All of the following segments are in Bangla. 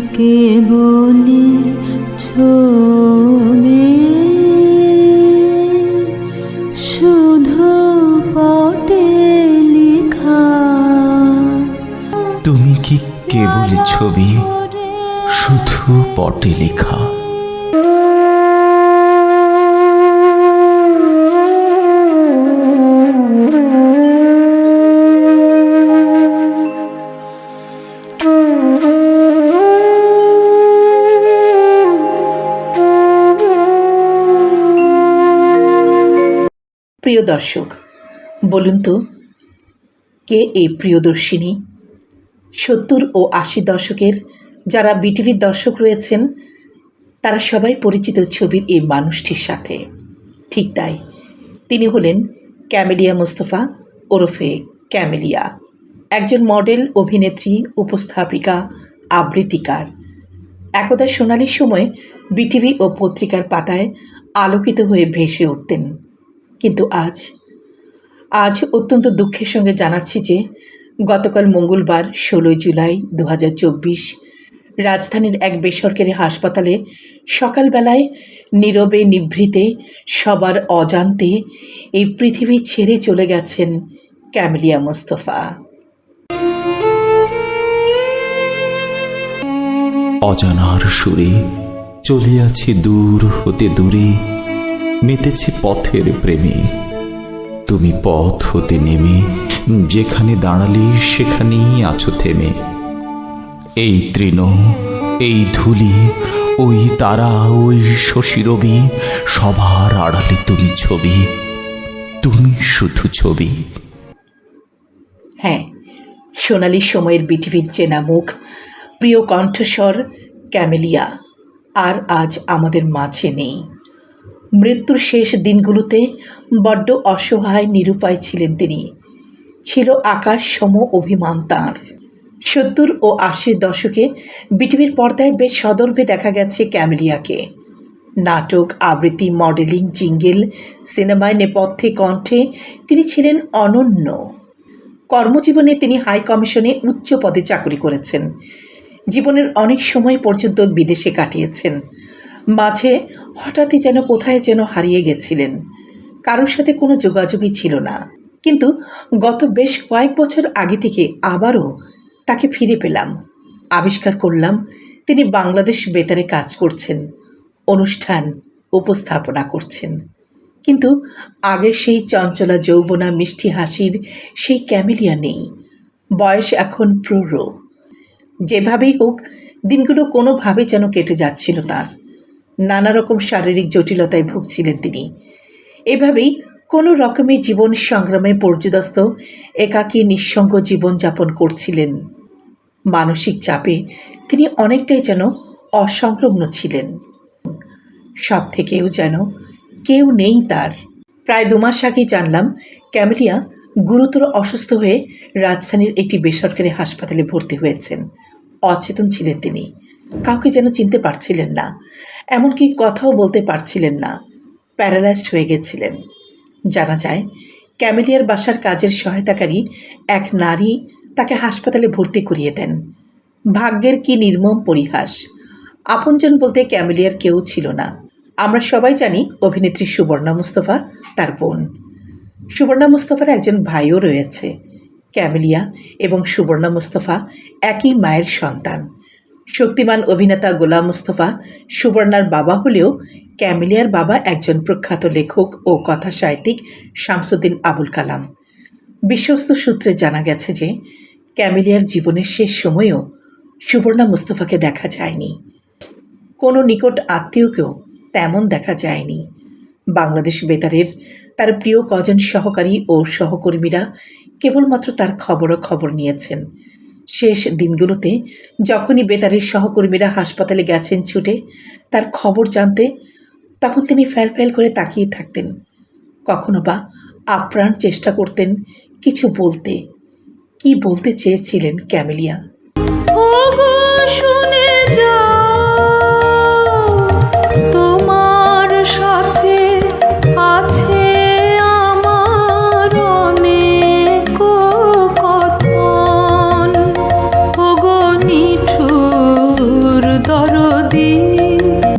কে বলি ছোবে শুধু পটে লেখা। তুমি কি কেবল ছবি? শুধু পটে লেখা। প্রিয় দর্শক, বলুন তো, কে এই প্রিয়দর্শিনী? সত্তর ও আশি দশকের যারা বিটিভির দর্শক রয়েছেন, তারা সবাই পরিচিত ছবির এই মানুষটির সাথে। ঠিক তাই, তিনি হলেন ক্যামেলিয়া মুস্তফা ওরফে ক্যামেলিয়া, একজন মডেল, অভিনেত্রী, উপস্থাপিকা, আবৃত্তিকার। একদা সোনালির সময় বিটিভি ও পত্রিকার পাতায় আলোকিত হয়ে ভেসে উঠতেন। কিন্তু আজ আজ অত্যন্ত দুঃখের সঙ্গে জানাচ্ছি যে গতকাল মঙ্গলবার ষোলোই জুলাই দু হাজার চব্বিশ রাজধানীর এক বেসরকারি হাসপাতালে সকালবেলায় নীরবে নিভৃতে সবার অজান্তে এই পৃথিবী ছেড়ে চলে গেছেন ক্যামেলিয়া মোস্তফা। অজানার সুরে চলিয়াছি দূর হতে দূরে। মেতেছি পথের প্রেমে। তুমি পথ হতে নেমে, যেখানে দাঁড়ালে সেখানেই আছো থেমে। এই তৃণ, এই ধুলি, ওই তারা, ওই শশীরবি সবার আড়ালে তুমি ছবি, তুমি শুধু ছবি। হ্যাঁ সোনালি সময়ের বিটিভির চেনা মুখ, প্রিয় কণ্ঠস্বর ক্যামেলিয়া, আর আজ আমাদের মাঝে নেই। মৃত্যুর শেষ দিনগুলোতে বড্ড অসহায় নিরুপায় ছিলেন তিনি। ছিল আকাশ সম অভিমান তাঁর। সত্তর ও আশির দশকে বিটিভির পর্দায় বেশ সদর্ভে দেখা গেছে ক্যামেলিয়াকে। নাটক, আবৃত্তি, মডেলিং, জিঙ্গেল, সিনেমায় নেপথ্যে কণ্ঠে তিনি ছিলেন অনন্য। কর্মজীবনে তিনি হাই কমিশনে উচ্চ পদে চাকরি করেছেন। জীবনের অনেক সময় পর্যন্ত বিদেশে কাটিয়েছেন। মাঝে হঠাৎই যেন কোথায় যেন হারিয়ে গেছিলেন। কারোর সাথে কোনো যোগাযোগই ছিল না। কিন্তু গত বেশ কয়েক বছর আগে থেকে আবারও তাকে ফিরে পেলাম। আবিষ্কার করলাম, তিনি বাংলাদেশ বেতারে কাজ করছেন, অনুষ্ঠান উপস্থাপনা করছেন। কিন্তু আগের সেই চঞ্চলা যৌবনা, মিষ্টি হাসির সেই ক্যামেলিয়া নেই। বয়স এখন প্রৌঢ়। যেভাবেই হোক, দিনগুলো কোনোভাবে যেন কেটে যাচ্ছিল তার। নানা রকম শারীরিক জটিলতায় ভুগছিলেন তিনি। এভাবেই কোনো রকমের জীবন সংগ্রামে পর্যদস্ত, একাকী নিঃসঙ্গ জীবনযাপন করছিলেন। মানসিক চাপে তিনি অনেকটাই যেন অসংলগ্ন ছিলেন। সব থেকেও যেন কেউ নেই তার। প্রায় দু মাস আগেই জানলাম, ক্যামেলিয়া গুরুতর অসুস্থ হয়ে রাজধানীর একটি বেসরকারি হাসপাতালে ভর্তি হয়েছেন। অচেতন ছিলেন তিনি। কাউকে যেন চিনতে পারছিলেন না। এমনকি কথাও বলতে পারছিলেন না। প্যারালাইজড হয়ে গেছিলেন। জানা যায়, ক্যামেলিয়ার বাসার কাজের সহায়তাকারী এক নারী তাকে হাসপাতালে ভর্তি করিয়ে দেন। ভাগ্যের কি নির্মম পরিহাস। আপনজন বলতে ক্যামেলিয়ার কেউ ছিল না। আমরা সবাই জানি অভিনেত্রী সুবর্ণা মুস্তফা, তার বোন। সুবর্ণা মুস্তফার একজন ভাইও রয়েছে। ক্যামেলিয়া এবং সুবর্ণা মুস্তফা একই মায়ের সন্তান। শক্তিমান অভিনেতা গোলাম মুস্তফা, সুবর্ণার বাবা হলেও ক্যামেলিয়ার বাবা একজন প্রখ্যাত লেখক ও কথা সাহিত্যিক শামসুদ্দিন আবুল কালাম। বিশ্বস্ত সূত্রে জানা গেছে যে, ক্যামেলিয়ার জীবনের শেষ সময়েও সুবর্ণা মুস্তফাকে দেখা যায়নি। কোনো নিকট আত্মীয়কেও তেমন দেখা যায়নি। বাংলাদেশ বেতারের তার প্রিয় কজন সহকারী ও সহকর্মীরা কেবলমাত্র তার খবরও খবর নিয়েছেন। শেষ দিনগুলোতে যখনই বেতারের সহকর্মীরা হাসপাতালে গেছেন ছুটে, তার খবর জানতে তখন তিনি ফ্যাল ফ্যাল করে তাকিয়ে থাকতেন। কখনো বা আপ্রাণ চেষ্টা করতেন কিছু বলতে। কি বলতে চেয়েছিলেন ক্যামেলিয়া?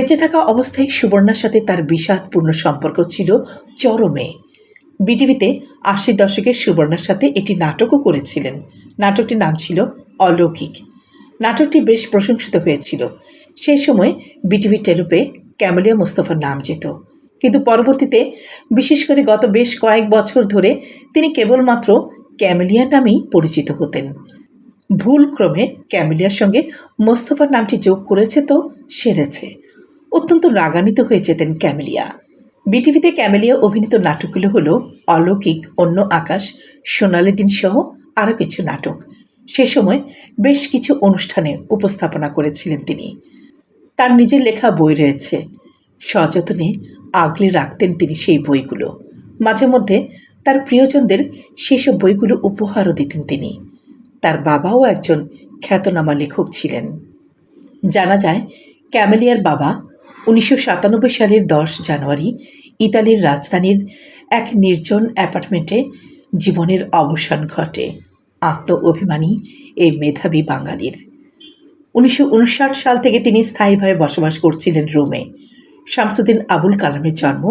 বেঁচে থাকা অবস্থায় সুবর্ণার সাথে তার বিষাদপূর্ণ সম্পর্ক ছিল চরমে। বিটিভিতে আশির দশকের সুবর্ণার সাথে একটি নাটকও করেছিলেন। নাটকটির নাম ছিল অলৌকিক। নাটকটি বেশ প্রশংসিত হয়েছিল। সেই সময় বিটিভি টেলুপে ক্যামেলিয়া মোস্তফার নাম যেত। কিন্তু পরবর্তীতে, বিশেষ করে গত বেশ কয়েক বছর ধরে, তিনি কেবলমাত্র ক্যামেলিয়া নামেই পরিচিত হতেন। ভুল ক্রমে ক্যামেলিয়ার সঙ্গে মোস্তফার নামটি যোগ করেছে তো সেরেছে। অত্যন্ত রাগান্বিত হয়ে যেতেন ক্যামেলিয়া। বিটিভিতে ক্যামেলিয়া অভিনীত নাটকগুলো হলো অলৌকিক, অন্য আকাশ, সোনালি দিন সহ আরও কিছু নাটক। সে সময় বেশ কিছু অনুষ্ঠানে উপস্থাপনা করেছিলেন তিনি। তার নিজের লেখা বই রয়েছে। সযত্নে আগলে রাখতেন তিনি সেই বইগুলো। মাঝে মধ্যে তার প্রিয়জনদের সেসব বইগুলো উপহারও দিতেন তিনি। তার বাবাও একজন খ্যাতনামা লেখক ছিলেন। জানা যায়, ক্যামেলিয়ার বাবা উনিশশো সাতানব্বই সালের দশ জানুয়ারি ইতালির রাজধানীর এক নির্জন অ্যাপার্টমেন্টে জীবনের অবসান ঘটে আত্ম অভিমানী এই মেধাবী বাঙালির। উনিশশো উনষাট সাল থেকে তিনি স্থায়ীভাবে বসবাস করছিলেন রোমে। শামসুদ্দিন আবুল কালামের জন্ম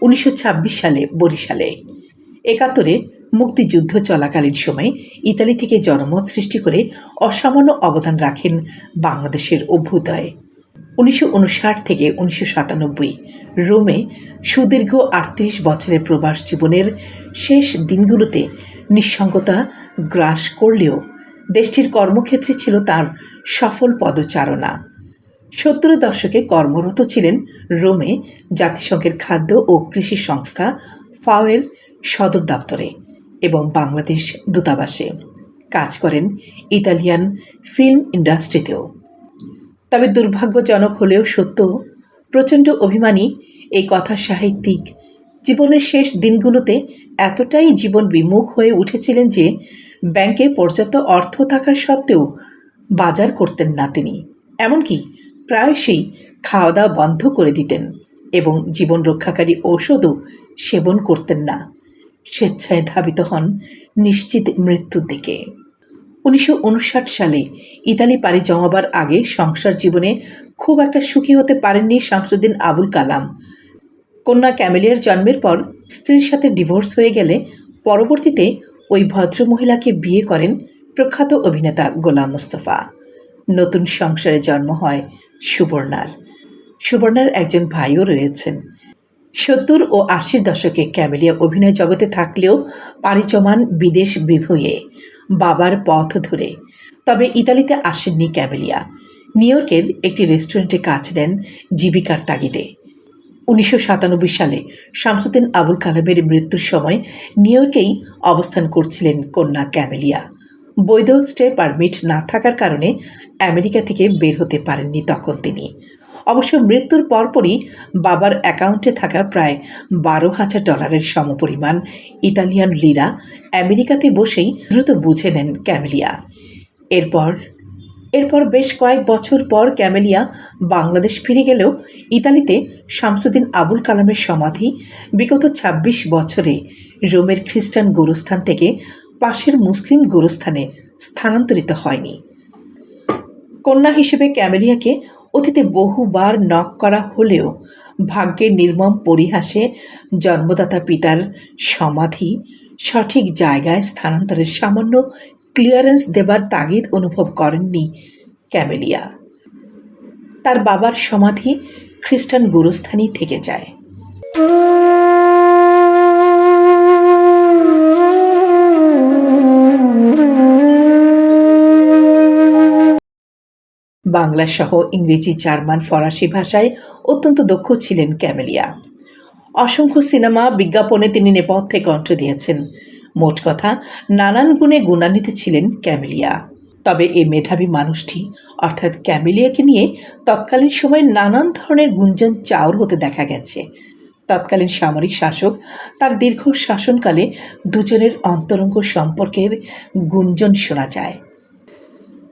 উনিশশো ছাব্বিশ সালে বরিশালে। একাত্তরে মুক্তিযুদ্ধ চলাকালীন সময়ে ইতালি থেকে জনমত সৃষ্টি করে অসামান্য অবদান রাখেন বাংলাদেশের অভ্যুদয়ে। উনিশশো উনষাট থেকে উনিশশো সাতানব্বই রোমে সুদীর্ঘ আটত্রিশ বছরের প্রবাস জীবনের শেষ দিনগুলোতে নিঃসঙ্গতা গ্রাস করলেও দেশটির কর্মক্ষেত্রে ছিল তার সফল পদচারণা। সত্তর দশকে কর্মরত ছিলেন রোমে জাতিসংঘের খাদ্য ও কৃষি সংস্থা ফাওয়ের সদর দপ্তরে এবং বাংলাদেশ দূতাবাসে। কাজ করেন ইতালিয়ান ফিল্ম ইন্ডাস্ট্রিতেও। তবে দুর্ভাগ্যজনক হলেও সত্য, প্রচণ্ড অভিমানী এই কথা সাহিত্যিক। জীবনের শেষ দিনগুলোতে এতটাই জীবন বিমুখ হয়ে উঠেছিলেন যে, ব্যাংকে পর্যাপ্ত অর্থ থাকা সত্ত্বেও বাজার করতেন না তিনি। এমনকি প্রায়শই খাওয়া দাওয়া বন্ধ করে দিতেন এবং জীবন রক্ষাকারী ঔষধও সেবন করতেন না। স্বেচ্ছায় ধাবিত হন নিশ্চিত মৃত্যুর দিকে। উনিশশো উনষাট সালে ইতালি পাড়ি জমাবার আগে সংসার জীবনে খুব একটা সুখী হতে পারেননি শামসুদ্দিন আবুল কালাম। কন্যা ক্যামেলিয়ার জন্মের পর স্ত্রীর সাথে ডিভোর্স হয়ে গেলে পরবর্তীতে ওই ভদ্র মহিলাকে বিয়ে করেন প্রখ্যাত অভিনেতা গোলাম মুস্তফা। নতুন সংসারে জন্ম হয় সুবর্ণার। সুবর্ণার একজন ভাইও রয়েছেন। সত্তর ও আশির দশকে ক্যামেলিয়া অভিনয় জগতে থাকলেও পাড়ি জমান বিদেশ বিভুঁয়ে বাবার পথ ধরে। তবে ইতালিতে আসেননি ক্যামেলিয়া। নিউ ইয়র্কের একটি রেস্টুরেন্টে কাজ নেন জীবিকার তাগিদে। উনিশশো সাতানব্বই সালে শামসুদ্দিন আবুল কালামের মৃত্যুর সময় নিউ ইয়র্কেই অবস্থান করছিলেন কন্যা ক্যামেলিয়া। বৈধ স্টে পারমিট না থাকার কারণে আমেরিকা থেকে বের হতে পারেননি তখন তিনি। অবশ্য মৃত্যুর পরপরই বাবার অ্যাকাউন্টে থাকা প্রায় বারো হাজার ডলারের সমপরিমাণ ইতালিয়ান লিরা আমেরিকাতে বসেই দ্রুত বুঝে নেন ক্যামেলিয়া। এরপর এরপর বেশ কয়েক বছর পর ক্যামেলিয়া বাংলাদেশ ফিরে গেলেও ইতালিতে শামসুদ্দিন আবুল কালামের সমাধি বিগত ২৬ বছরে রোমের খ্রিস্টান গোরস্থান থেকে পাশের মুসলিম গোরস্থানে স্থানান্তরিত হয়নি। কন্যা হিসেবে ক্যামেলিয়াকে অতীতে বহুবার নক করা হলেও ভাগ্যের নির্মম পরিহাসে জন্মদাতা পিতার সমাধি সঠিক জায়গায় স্থানান্তরের সামান্য ক্লিয়ারেন্স দেবার তাগিদ অনুভব করেননি ক্যামেলিয়া। তার বাবার সমাধি খ্রিস্টান গুরুস্থানই থেকে যায়। বাংলা সহ ইংরেজি, জার্মান, ফরাসি ভাষায় অত্যন্ত দক্ষ ছিলেন ক্যামেলিয়া। অসংখ্য সিনেমা বিজ্ঞাপনে তিনি নেপথ্যে কণ্ঠ দিয়েছেন। মোট কথা, নানান গুণে গুণান্বিত ছিলেন ক্যামেলিয়া। তবে এই মেধাবী মানুষটি, অর্থাৎ ক্যামেলিয়াকে নিয়ে তৎকালীন সময়ে নানান ধরনের গুঞ্জন চাউর হতে দেখা গেছে। তৎকালীন সামরিক শাসক, তার দীর্ঘ শাসনকালে দুজনের অন্তরঙ্গ সম্পর্কের গুঞ্জন শোনা যায়।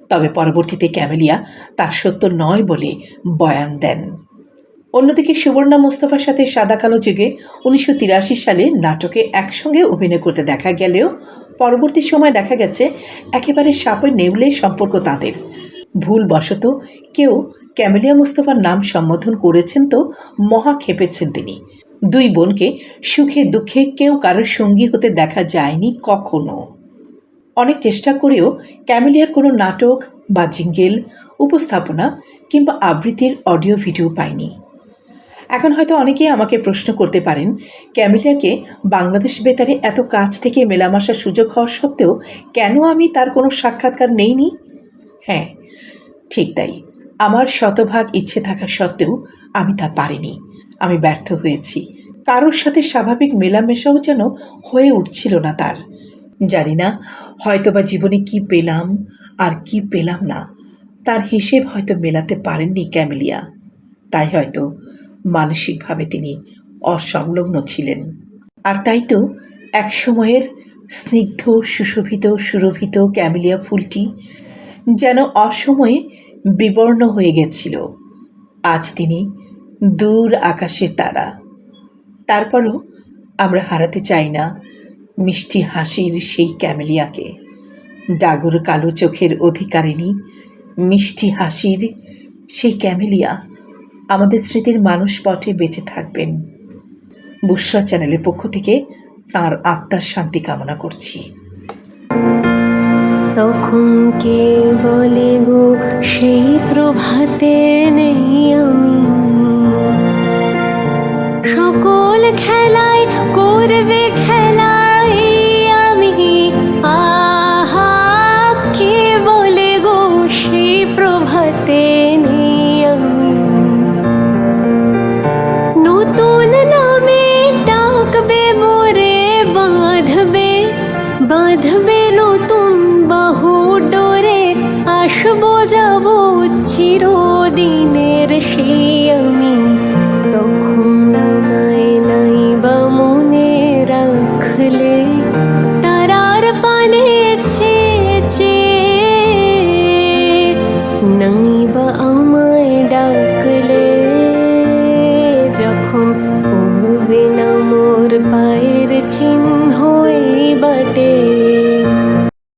তবে পরবর্তীতে ক্যামেলিয়া তা সত্য নয় বলে বয়ান দেন। অন্যদিকে সুবর্ণা মোস্তফার সাথে সাদা কালো যুগে উনিশশো তিরাশি সালে নাটকে একসঙ্গে অভিনয় করতে দেখা গেলেও পরবর্তী সময় দেখা গেছে একেবারে সাপে নেউলে সম্পর্ক তাদের। ভুলবশত কেউ ক্যামেলিয়া মুস্তফার নাম সম্বোধন করেছেন তো মহা খেপেছেন তিনি। দুই বোনকে সুখে দুঃখে কেউ কারোর সঙ্গী হতে দেখা যায়নি কখনো। অনেক চেষ্টা করেও ক্যামেলিয়ার কোনো নাটক বা জিঙ্গেল, উপস্থাপনা কিংবা আবৃত্তির অডিও ভিডিও পাইনি এখন হয়তো অনেকেই আমাকে প্রশ্ন করতে পারেন, ক্যামেলিয়াকে বাংলাদেশ বেতারে এত কাছ থেকে মেলামেশার সুযোগ হওয়া সত্ত্বেও কেন আমি তার কোনো সাক্ষাৎকার নেইনি? হ্যাঁ ঠিক তাই। আমার শতভাগ ইচ্ছে থাকা সত্ত্বেও আমি তা পারিনি। আমি ব্যর্থ হয়েছি। কারোর সাথে স্বাভাবিক মেলামেশাও যেন হয়ে উঠছিল না তার। জানি না, হয়তোবা জীবনে কি পেলাম আর কি পেলাম না, তার হিসেব হয়তো মেলাতে পারেননি ক্যামেলিয়া। তাই হয়তো মানসিকভাবে তিনি অসংলগ্ন ছিলেন। আর তাই তো এক সময়ের স্নিগ্ধ, সুশোভিত, সুরভিত ক্যামেলিয়া ফুলটি যেন অসময়ে বিবর্ণ হয়ে গেছিল। আজ তিনি দূর আকাশের তারা। তারপরও আমরা হারাতে চাই না। মিষ্টি হাসির সেই ক্যামেলিয়াকে। ডাগর কালো চোখের অধিকারিণী, মিষ্টি হাসির সেই ক্যামেলিয়া আমাদের স্মৃতির মানুষ পটে বেঁচে থাকবেন। বুসরা চ্যানেলের পক্ষ থেকে তার আত্মার শান্তি কামনা করছি। তখন কে বলে গো, সেই প্রভাতে নেই আমি। সকল খেলায় করবে খেলাই